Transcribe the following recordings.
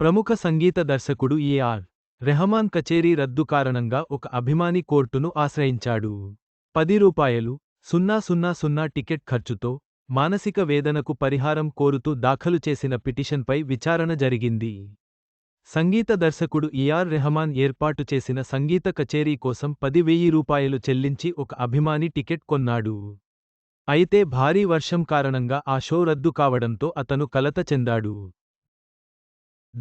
ప్రముఖ సంగీత దర్శకుడు ఏఆర్ రెహమాన్ కచేరీ రద్దు కారణంగా ఒక అభిమాని కోర్టును ఆశ్రయించాడు. పది రూపాయలు సున్నా సున్నా సున్నా టికెట్ ఖర్చుతో మానసిక వేదనకు పరిహారం కోరుతూ దాఖలు చేసిన పిటిషన్పై విచారణ జరిగింది. సంగీత దర్శకుడు ఇఆర్ రెహమాన్ ఏర్పాటు చేసిన సంగీత కచేరీ కోసం పది వెయ్యి రూపాయలు చెల్లించి ఒక అభిమాని టికెట్ కొన్నాడు. అయితే భారీ వర్షం కారణంగా ఆ షో రద్దు కావడంతో అతను కలత చెందాడు.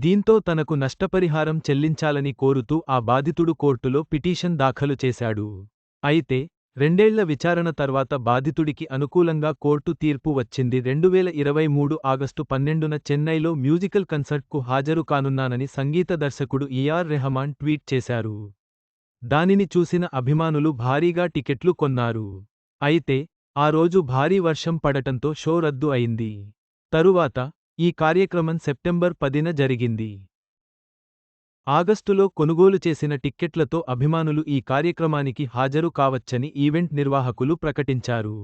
దీంతో తనకు నష్టపరిహారం చెల్లించాలని కోరుతూ ఆ బాధితుడు కోర్టులో పిటిషన్ దాఖలు చేశాడు. అయితే రెండేళ్ళ విచారణ తర్వాత బాధితుడికి అనుకూలంగా కోర్టు తీర్పు వచ్చింది. రెండువేల ఇరవై మూడు ఆగస్టు పన్నెండున చెన్నైలో మ్యూజికల్ కన్సర్ట్కు హాజరు కానున్నానని సంగీత దర్శకుడు ఈఆర్ రెహమాన్ ట్వీట్ చేశారు. దానిని చూసిన అభిమానులు భారీగా టికెట్లు కొన్నారు. అయితే ఆ రోజు భారీ వర్షం పడటంతో షో రద్దు అయింది. తరువాత ఈ కార్యక్రమం సెప్టెంబర్ పదిన జరిగింది. ఆగస్టులో కొనుగోలు చేసిన టిక్కెట్లతో అభిమానులు ఈ కార్యక్రమానికి హాజరు కావచ్చని ఈవెంట్ నిర్వాహకులు ప్రకటించారు.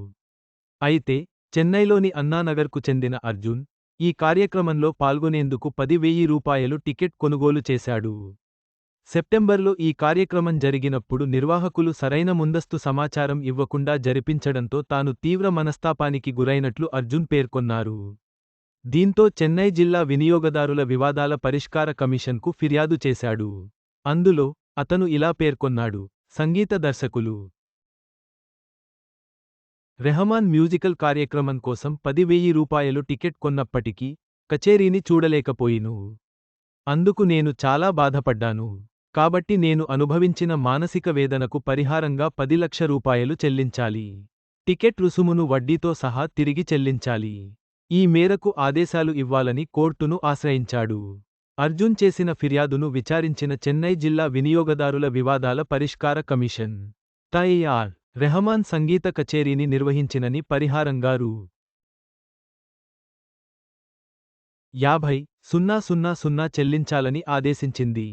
అయితే చెన్నైలోని అన్నానగర్కు చెందిన అర్జున్ ఈ కార్యక్రమంలో పాల్గొనేందుకు పది వెయ్యి రూపాయలు టికెట్ కొనుగోలు చేశాడు. సెప్టెంబర్లో ఈ కార్యక్రమం జరిగినప్పుడు నిర్వాహకులు సరైన ముందస్తు సమాచారం ఇవ్వకుండా జరిపించడంతో తాను తీవ్ర మనస్తాపానికి గురైనట్లు అర్జున్ పేర్కొన్నారు. దీంతో చెన్నై జిల్లా వినియోగదారుల వివాదాల పరిష్కార కమిషన్కు ఫిర్యాదు చేశాడు. అందులో అతను ఇలా పేర్కొన్నాడు. సంగీత దర్శకులు. రెహమాన్ మ్యూజికల్ కార్యక్రమం కోసం పది వెయ్యి రూపాయలు టికెట్ కొన్నప్పటికీ కచేరీని చూడలేకపోయిను. అందుకు నేను చాలా బాధపడ్డాను. కాబట్టి నేను అనుభవించిన మానసిక వేదనకు పరిహారంగా పది లక్ష రూపాయలు చెల్లించాలి. టికెట్ రుసుమును వడ్డీతో సహా తిరిగి చెల్లించాలి. ఈ మేరకు ఆదేశాలు ఇవ్వాలని కోర్టును ఆశ్రయించాడు. అర్జున్ చేసిన ఫిర్యాదును విచారించిన చెన్నై జిల్లా వినియోగదారుల వివాదాల పరిష్కార కమిషన్. తైఆర్ రెహమాన్ సంగీత కచేరీని నిర్వహించినని పరిహారంగా రూ యాభై సున్నా సున్నా సున్నా చెల్లించాలని ఆదేశించింది.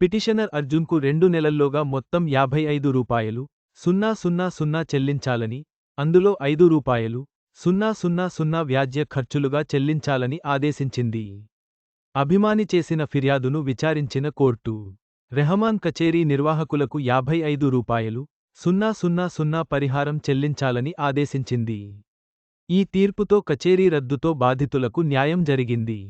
పిటిషనర్ అర్జున్కు రెండు నెలల్లోగా మొత్తం యాభై ఐదు రూపాయలు సున్నా సున్నా సున్నా చెల్లించాలని అందులో ఐదు రూపాయలు సున్నా సున్నా సున్నా వ్యాజ్య ఖర్చులుగా చెల్లించాలని ఆదేశించింది. అభిమాని చేసిన ఫిర్యాదును విచారించిన కోర్టు. రెహమాన్ కచేరీ నిర్వాహకులకు యాభై ఐదు రూపాయలు సున్నా సున్నా సున్నా పరిహారం చెల్లించాలని ఆదేశించింది. ఈ తీర్పుతో కచేరీ రద్దుతో బాధితులకు న్యాయం జరిగింది.